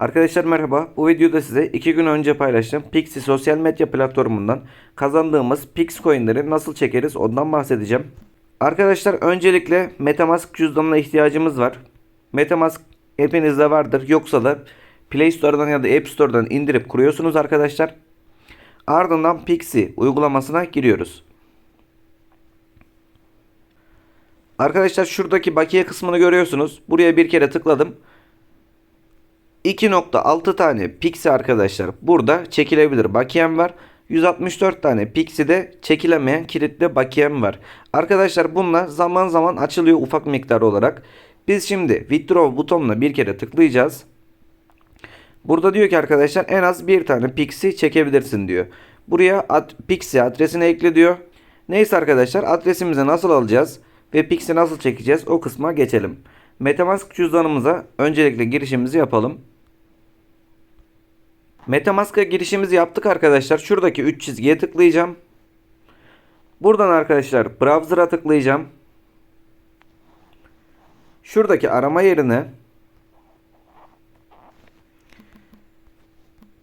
Arkadaşlar merhaba. Bu videoda size 2 gün önce paylaştığım Pixie sosyal medya platformundan kazandığımız Pix coinleri nasıl çekeriz ondan bahsedeceğim. Arkadaşlar öncelikle Metamask cüzdanına ihtiyacımız var. Metamask hepinizde vardır. Yoksa da Play Store'dan ya da App Store'dan indirip kuruyorsunuz arkadaşlar. Ardından Pixie uygulamasına giriyoruz. Arkadaşlar şuradaki bakiye kısmını görüyorsunuz. Buraya bir kere tıkladım. 2.6 tane Pixie arkadaşlar burada çekilebilir bakiyem var. 164 tane Pixie'de çekilemeyen kilitli bakiyem var. Arkadaşlar bunlar zaman zaman açılıyor ufak miktar olarak. Biz şimdi withdraw butonuna bir kere tıklayacağız. Burada diyor ki arkadaşlar en az bir tane Pixie çekebilirsin diyor. Buraya ad, Pixie adresini ekle diyor. Neyse arkadaşlar adresimizi nasıl alacağız ve Pixie nasıl çekeceğiz o kısma geçelim. Metamask cüzdanımıza öncelikle girişimizi yapalım. Metamask'a girişimizi yaptık arkadaşlar. Şuradaki 3 çizgiye tıklayacağım. Buradan arkadaşlar browser'a tıklayacağım. Şuradaki arama yerine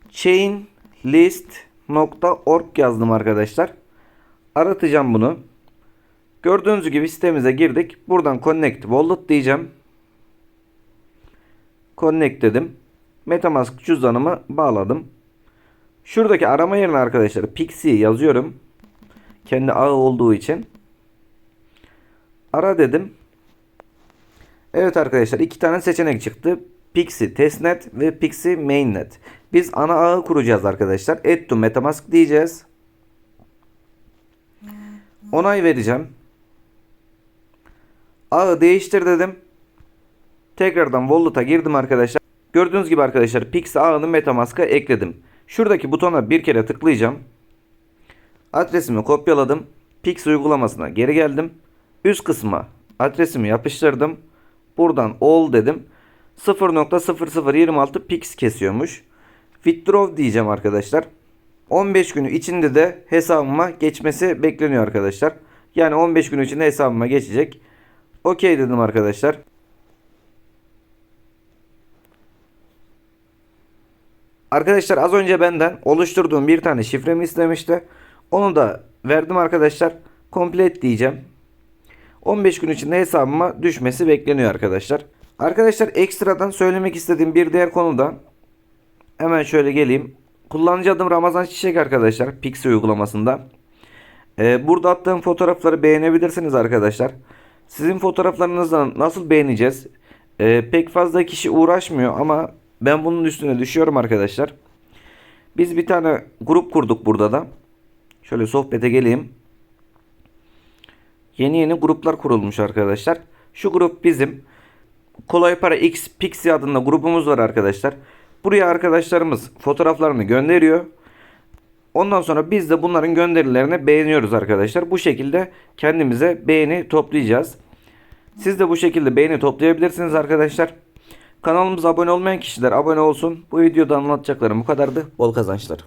chainlist.org yazdım arkadaşlar. Aratacağım bunu. Gördüğünüz gibi sitemize girdik. Buradan connect wallet diyeceğim. Connect dedim. Metamask cüzdanımı bağladım. Şuradaki arama yerine arkadaşlar Pixie yazıyorum. Kendi ağı olduğu için. Ara dedim. Evet arkadaşlar iki tane seçenek çıktı. Pixie testnet ve Pixie mainnet. Biz ana ağı kuracağız arkadaşlar. Add to Metamask diyeceğiz. Onay vereceğim. Ağı değiştir dedim. Tekrardan Wallet'a girdim arkadaşlar. Gördüğünüz gibi arkadaşlar Pixie ağını Metamask'a ekledim. Şuradaki butona bir kere tıklayacağım. Adresimi kopyaladım. Pix uygulamasına geri geldim. Üst kısma adresimi yapıştırdım. Buradan all dedim. 0.0026 pix kesiyormuş. Withdraw diyeceğim arkadaşlar. 15 günü içinde de hesabıma geçmesi bekleniyor arkadaşlar. Yani 15 gün içinde hesabıma geçecek. Okey dedim arkadaşlar. Arkadaşlar az önce benden oluşturduğum bir tane şifremi istemişti. Onu da verdim arkadaşlar. Complete diyeceğim. 15 gün içinde hesabıma düşmesi bekleniyor arkadaşlar. Arkadaşlar ekstradan söylemek istediğim bir diğer konuda hemen şöyle geleyim. Kullanıcı adım Ramazan Çiçek arkadaşlar Pixie uygulamasında. Ee, burada attığım fotoğrafları beğenebilirsiniz arkadaşlar. Sizin fotoğraflarınızdan nasıl beğeneceğiz? Ee, pek fazla kişi uğraşmıyor ama ben bunun üstüne düşüyorum arkadaşlar. Biz bir tane grup kurduk burada da. Şöyle sohbete geleyim. Yeni yeni gruplar kurulmuş arkadaşlar. Şu grup bizim. Kolay Para X Pixie adında grubumuz var arkadaşlar. Buraya arkadaşlarımız fotoğraflarını gönderiyor. Ondan sonra biz de bunların gönderilerini beğeniyoruz arkadaşlar. Bu şekilde kendimize beğeni toplayacağız. Siz de bu şekilde beğeni toplayabilirsiniz arkadaşlar. Kanalımıza abone olmayan kişiler abone olsun. Bu videoda anlatacaklarım bu kadardı. Bol kazançlar.